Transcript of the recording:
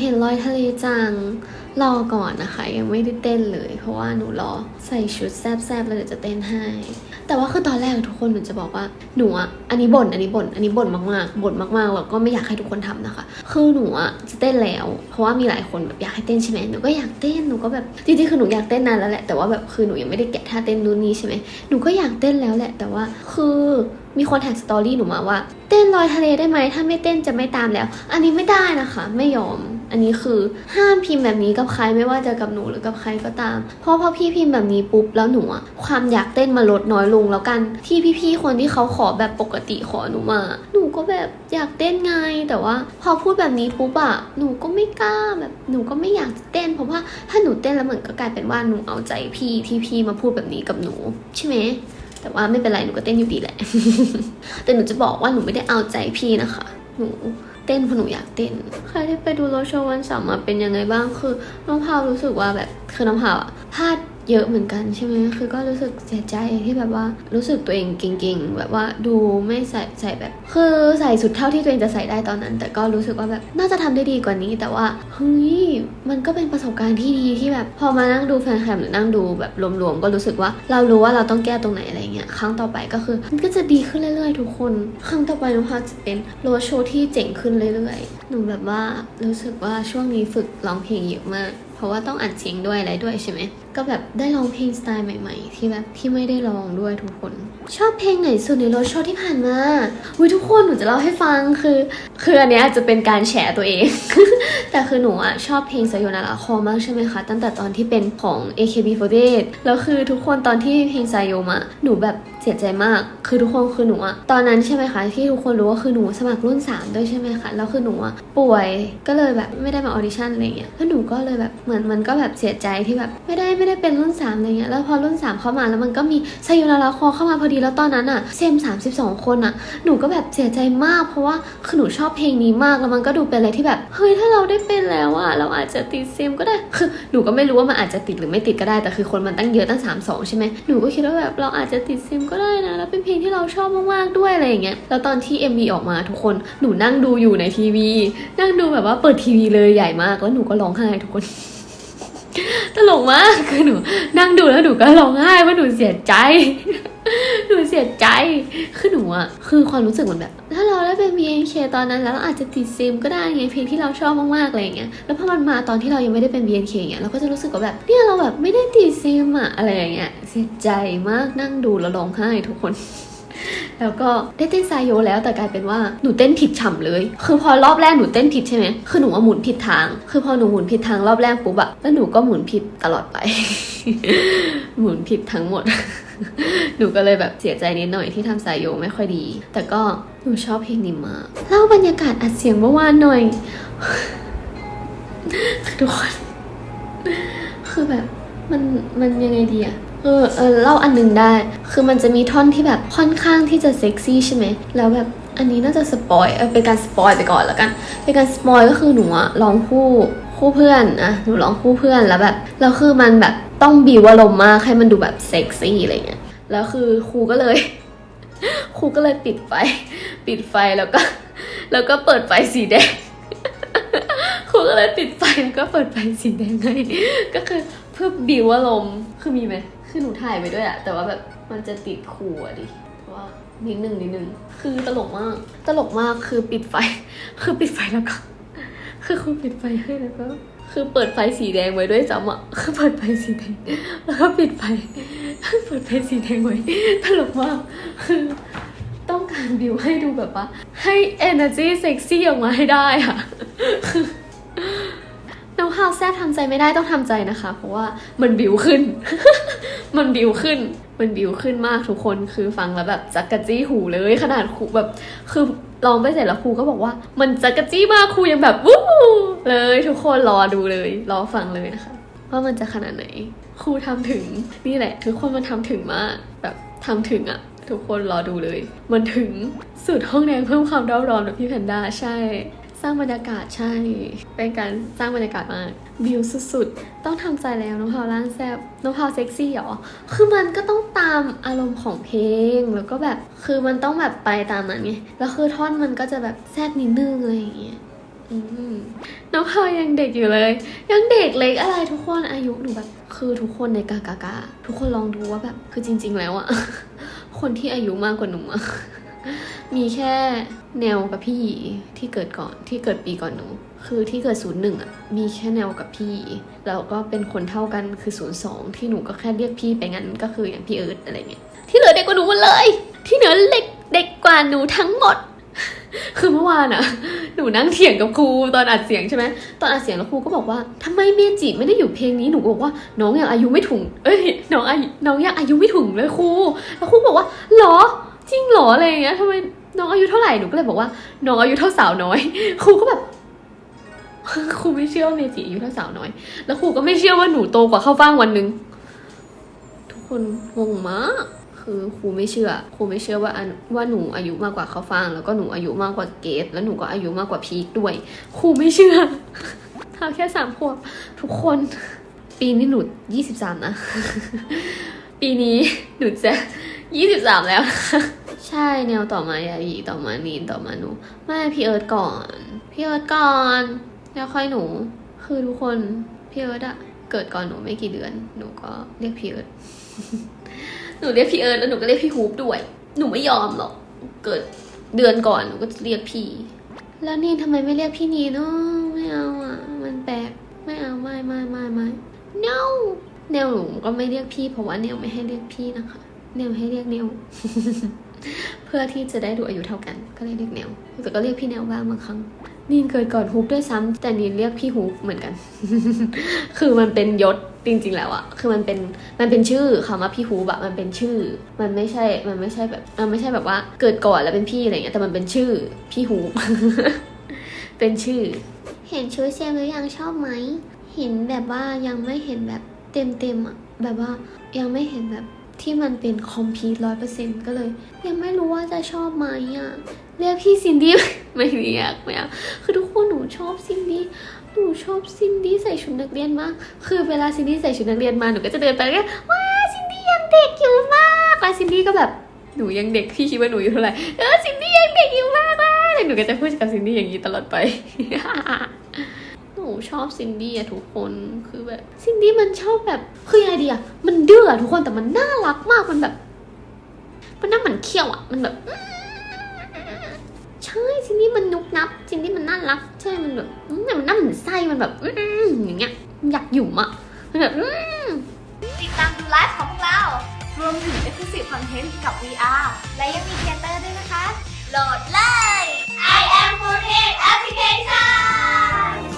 เห็นรอยทะเลจัง รอก่อนนะคะ ยังไม่ได้เต้นเลย เพราะว่าหนูรอใส่ชุดแซบๆแล้วเดี๋ยวจะเต้นให้ แต่ว่าคือตอนแรกทุกคนหนูจะบอกว่าหนูอะอันนี้บ่นอันนี้บ่นอันนี้บ่นมากๆบ่นมากๆแล้วก็ไม่อยากให้ทุกคนทำนะคะ คือหนูอะจะเต้นแล้ว เพราะว่ามีหลายคนแบบอยากให้เต้นใช่ไหมหนูก็อยากเต้นหนูก็แบบจริงๆคือหนูอยากเต้นนานแล้วแหละแต่ว่าแบบคือหนูยังไม่ได้แกะท่าเต้นนู่นนี่ใช่ไหมหนูก็อยากเต้นแล้วแหละ แต่ว่าคือ มีคนแท็กสตอรี่หนูมาว่า เต้นลอยทะเลได้ไหมถ้าไม่เต้นจะไม่ตามแล้ว อันนี้ไม่ได้นะคะ ไม่ยอม อันนี้คือห้ามพิมพ์แบบนี้กับใครไม่ว่าจะกับหนูหรือกับใครก็ตาม เพราะพอพี่พิมพ์แบบนี้ปุ๊บแล้วหนูอะความอยากเต้นมาลดน้อยลงแล้วกัน ที่พี่ๆคนที่เขาขอแบบปกติขอหนูมา หนูก็แบบอยากเต้นไงแต่ว่า พอพูดแบบนี้ปุ๊บอะหนูก็ไม่กล้าแบบหนูก็ไม่อยากจะเต้น เพราะว่าถ้าหนูเต้นแล้วเหมือนก็กลายเป็นว่าหนูเอาใจพี่ที่พี่มาพูดแบบนี้กับหนู ใช่ไหม แต่ว่าไม่เป็นไรหนูก็เต้นอยู่ดีแหละ แต่หนูจะบอกว่าหนูไม่ได้เอาใจพี่นะคะ หนูเต้นเพราะหนูอยากเต้น ใครที่ไปดูโรโชว์วันเสาร์มาเป็นยังไงบ้างคือน้องพาวรู้สึกว่าแบบคือน้องพาวอะพลาด เยอะเหมือนกันใช่ไหมคือก็รู้สึกเสียใจที่แบบว่ารู้สึกตัวเองเก่งๆ แบบว่าดูไม่ใส่ใส่แบบ คือใส่สุดเท่าที่ตัวเองจะใส่ได้ตอนนั้น แต่ก็รู้สึกว่าแบบน่าจะทำได้ดีกว่านี้ แต่ว่าเฮ้ยมันก็เป็นประสบการณ์ที่ดีที่แบบพอมานั่งดูแฟนคลับหรือนั่งดูแบบรวมๆก็รู้สึกว่าเรารู้ว่าเราต้องแก้ตรงไหนอะไรเงี้ยครั้งต่อไปก็คือมันก็จะดีขึ้นเรื่อยๆ ทุกคน ครั้งต่อไปน้องพาจะเป็นโรโชว์ที่เจ๋งขึ้นเรื่อยๆหนูแบบว่ารู้สึกว่าช่วงนี้ฝึกร้องเพลงเยอะมาก เพราะว่าต้องอัดเสียงด้วยอะไรด้วยใช่ไหม ก็แบบได้ลองเพลงสไตล์ใหม่ ๆ ที่แบบที่ไม่ได้ลองด้วยทุกคน ชอบเพลงไหนสุดในรถโชว์ที่ผ่านมาอุ้ยทุกคนหนูจะเล่าให้ฟังคือ คืออันเนี้ยจะเป็นการแฉตัวเอง แต่คือหนูอะชอบเพลงสยนาราคอมากใช่ไหมคะ ตั้งแต่ตอนที่เป็นของ AKB48 แล้วคือทุกคนตอนที่เพลงไซโยมาหนูแบบเสียใจมาก คือทุกคนคือหนูอะตอนนั้นใช่ไหมคะที่ทุกคนรู้ว่าคือหนูสมัครรุ่น 3 ด้วยใช่ไหมคะ แล้วคือหนูอะป่วยก็เลยแบบไม่ได้มาออดิชั่นอะไรเงี้ยแล้วหนูก็เลยแบบเหมือนมันก็แบบเสียใจที่แบบไม่ได้ไม่ได้เป็นรุ่น3อะไรเงี้ย แล้วพอรุ่น 3 เข้ามาแล้วมันก็มีไซโยนาราคอเข้ามาพอดีแล้วตอนนั้นอะเซม32 คนอะหนูก็แบบเสียใจมาก เพราะว่าคือหนูชอบเพลงนี้มากแล้วมันก็ดูเป็นอะไรที่แบบเฮ้ยถ้าเราได้เป็นแล้วอะเราอาจจะติดเซมก็ได้คือหนูก็ไม่รู้ว่ามันอาจจะติดหรือไม่ติดก็ได้แต่คือคนมันตั้งเยอะตั้ง 3 2 ใช่ไหมหนูก็คิดว่าแบบเราอาจจะติดเซมก็ได้นะแล้วเป็นเพลงที่เราชอบมากๆด้วยอะไรอย่างเงี้ยแล้วตอนที่ MV ออกมาทุกคนหนูนั่งดูอยู่ในทีวี นั่งดูแบบว่าเปิดทีวีเลยใหญ่มากแล้วหนูก็ร้องไห้ทุกคนตลกมากคือหนู นั่งดูแล้วหนูก็ร้องไห้ว่าหนูเสียใจ หนูเสียใจ คือหนูอะคือความรู้สึกเหมือนแบบ ถ้าเราได้เป็น BNK ตอนนั้นแล้วเราอาจจะติดซิมก็ได้ไงเพลงที่เราชอบมากๆอะไรอย่างเงี้ยแล้วพอมันมาตอนที่เรายังไม่ได้เป็น BNK อย่างเงี้ยเราก็จะรู้สึกว่าแบบเนี่ยเราแบบไม่ได้ติดซิมอะอะไรอย่างเงี้ยเสียใจมากนั่งดูแล้วร้องไห้ทุกคนแล้วก็ได้เต้นไซโยแล้วแต่กลายเป็นว่าหนูเต้นผิดฉ่ำเลย คือพอรอบแรกหนูเต้นผิดใช่ไหมคือหนูว่าหมุนผิดทาง คือพอหนูหมุนผิดทางรอบแรกปุ๊บอะแล้วหนูก็หมุนผิดตลอดไป หมุนผิดทั้งหมด หนูก็เลยแบบเสียใจนิดหน่อยที่ทำไซโยไม่ค่อยดี แต่ก็หนูชอบเพลงนี้มากเล่าบรรยากาศอัดเสียงเมื่อวานหน่อยทุกคนคือแบบมันมันยังไงดีอะเออเออเล่าอันหนึ่งได้ คือมันจะมีท่อนที่แบบค่อนข้างที่จะเซ็กซี่ใช่ไหม แล้วแบบอันนี้น่าจะสปอยเออเป็นการสปอยไปก่อนแล้วกัน เป็นการสปอยก็คือหนูอะร้องคู่คู่เพื่อนอะหนูร้องคู่เพื่อนแล้วแบบแล้วคือมันแบบ ต้องบีวอารมณ์มากให้มันดูแบบเซ็กซี่อะไรเงี้ย แล้วคือครูก็เลย ครูก็เลยปิดไฟ ปิดไฟแล้วก็ แล้วก็เปิดไฟสีแดง ครูก็เลยปิดไฟแล้วก็เปิดไฟสีแดงให้ก็คือเพื่อบิวอารมณ์ คือมีไหม คือหนูถ่ายไปด้วยอะแต่ว่าแบบมันจะติดครูอะดิเพราะว่านิดนึงนิดนึง คือตลกมาก ตลกมากคือปิดไฟ คือปิดไฟแล้วก็ คือครูปิดไฟให้แล้วก็ คือเปิดไฟสีแดงไว้ด้วยซ้ำอะคือเปิดไฟสีแดง แล้วก็ปิดไฟ เปิดไฟสีแดงไว้ ตลกมากคือต้องการบิวให้ดูแบบว่า ให้ energy เซ็กซี่ออกมาให้ได้อะน้องฮาวแซ่ทำใจไม่ได้ต้องทำใจนะคะ เพราะว่ามันบิวขึ้น มันบิวขึ้น มันบิวขึ้นมากทุกคน คือฟังแล้วแบบจักกะจี้หูเลยขนาดคูแบบ คือ ลองไปเสร็จแล้วครูก็บอกว่า มันจะกระจี้มากครูยังแบบวู้เลยทุกคนรอดูเลยรอฟังเลยนะคะว่ามันจะขนาดไหน ครูทำถึงนี่แหละ ทุกคนมันทำถึงมากแบบทำถึงอะทุกคนรอดูเลย มันถึงสุดห้องแดงเพิ่มความร้าร้อนแบบพี่แพนด้าใช่ ร้างบรรยากาศใช่ เป็นการสร้างบรรยากาศมากบิวสุดๆ ต้องทำใจแล้วน้องพาวร่างแซบน้องพาวเซ็กซี่เหรอ คือมันก็ต้องตามอารมณ์ของเพลง แล้วก็แบบ คือมันต้องแบบไปตามนั้นไง แล้วคือท่อนมันก็จะแบบแซบนิดนึงอะไรอย่างเงี้ยน้องพลอยยังเด็กอยู่เลย ยังเด็กเล็กอะไรทุกคนอายุหนูแบบ คือทุกคนในกากากาทุกคนลองดูว่าแบบ คือจริง ๆ แล้วอะคนที่อายุมากกว่าหนูอะ มีแค่แนวกับพี่หยีที่เกิดก่อนที่เกิดปีก่อนหนู คือที่เกิดศูนย์หนึ่งอะมีแค่แนวกับพี่แล้วก็เป็นคนเท่ากันคือศูนย์สองที่หนูก็แค่เรียกพี่ไปงั้นก็คืออย่างพี่เอิร์ธอะไรเงี้ยที่เหลือเด็กกว่าหนูหมดเลย ที่เหลือเล็กเด็กกว่าหนูทั้งหมด คือเมื่อวานอะหนูนั่งเถียงกับครูตอนอัดเสียงใช่ไหมตอนอัดเสียงแล้วครูก็บอกว่าทำไมเมจิไม่ได้อยู่เพลงนี้หนูบอกว่า น้องยังอายุไม่ถึง เอ้ยน้องอายุน้องยังอายุไม่ถึงเลยครูแล้วครูบอกว่าหรอ จริงเหรออะไรอย่างเงี้ยทำไมน้องอายุเท่าไหร่หนูก็เลยบอกว่าน้องอายุเท่าสาวน้อย ครูก็แบบครูไม่เชื่อว่าเมจิอายุเท่าสาวน้อย แล้วครูก็ไม่เชื่อว่าหนูโตกว่าเข้าฟ่างวันหนึ่งทุกคนงงมากคือครูไม่เชื่อครูไม่เชื่อว่าว่าหนูอายุมากกว่าเข้าฟ่างแล้วก็หนูอายุมากกว่าเกดแล้วหนูก็อายุมากกว่าพีคด้วยครูไม่เชื่อเท่าแค่สามขวบทุกคน ปีนี้หนูยี่สิบสามนะ ปีนี้หนูจะ ยี่สิบสามแล้ว ใช่แนวต่อมาย่าอีต่อมานีนต่อมาหนูไม่พี่เอิร์ธก่อน พี่เอิร์ธก่อนแล้วค่อยหนู คือทุกคนพี่เอิร์ธอะเกิดก่อนหนูไม่กี่เดือน หนูก็เรียกพี่เอิร์ธหนูเรียกพี่เอิร์ธแล้วหนูก็เรียกพี่ฮูปด้วย หนูไม่ยอมหรอก เกิดเดือนก่อนหนูก็จะเรียกพี่ แล้วนี่ทำไมไม่เรียกพี่นีเนาะไม่เอาอะ มันแปลกไม่เอาไม่ไม่ไม่ไม่ no เนวหนูก็ไม่เรียกพี่เพราะว่าเนวไม่ให้เรียกพี่นะคะ เนวให้เรียกเนวเพื่อที่จะได้ดูอายุเท่ากัน ก็เลยเรียกเนวแต่ก็เรียกพี่เนวบ้างบางครั้งนีนเกิดก่อนฮุกด้วยซ้ำแต่นีนเรียกพี่ฮุกเหมือนกัน คือมันเป็นยศจริงๆแล้วอะคือมันเป็นมันเป็นชื่อคำว่าพี่ฮูบอะมันเป็นชื่อ มันไม่ใช่มันไม่ใช่แบบมันไม่ใช่แบบว่าเกิดก่อนแล้วเป็นพี่อะไรเงี้ยแต่มันเป็นชื่อพี่ฮูบเป็นชื่อ เห็นชุดเซมหรือยังชอบไหมเห็นแบบว่ายังไม่เห็นแบบเต็มเต็มๆอะแบบว่ายังไม่เห็นแบบ ที่มันเป็นคอมพีทร้อยเปอร์เซ็นต์ก็เลย ยังไม่รู้ว่าจะชอบไหมอะเรียกพี่ซินดี้ไม่เรียกไม่เอาคือทุกคนหนูชอบซินดี้หนูชอบซินดี้ใส่ชุดนักเรียนมาก คือเวลาซินดี้ใส่ชุดนักเรียนมาหนูก็จะเดินไปแล้วก็ว้าซินดี้ยังเด็กอยู่มากแล้วซินดี้ก็แบบหนูยังเด็กพี่คิดว่าหนูอยู่เท่าไหร่เออซินดี้ยังเด็กอยู่มากเลยหนูก็จะพูดกับซินดี้อย่างนี้ตลอดไป นูชอบซินดี้อะทุกคนคือแบบซินดี้มันชอบแบบคือยังไงดีอะมันดื้ออะทุกคนแต่มันน่ารักมากมันแบบ มันน่าเหมือนเขี้ยวอะมันแบบใช่ซินดี้มันนุกนับซินดี้มันน่ารัก ใช่มันแบบอืมแต่มันน่าเหมือนไส้มันแบบอืมอย่างเงี้ยอยากหยุ่มอะมันแบบอืมติดตามดูไลฟ์ของพวกเรา รวมถึง Exclusive Content กับ VR และยังมีเทเตอร์ด้วยนะคะโหลดเลย I am 4 Application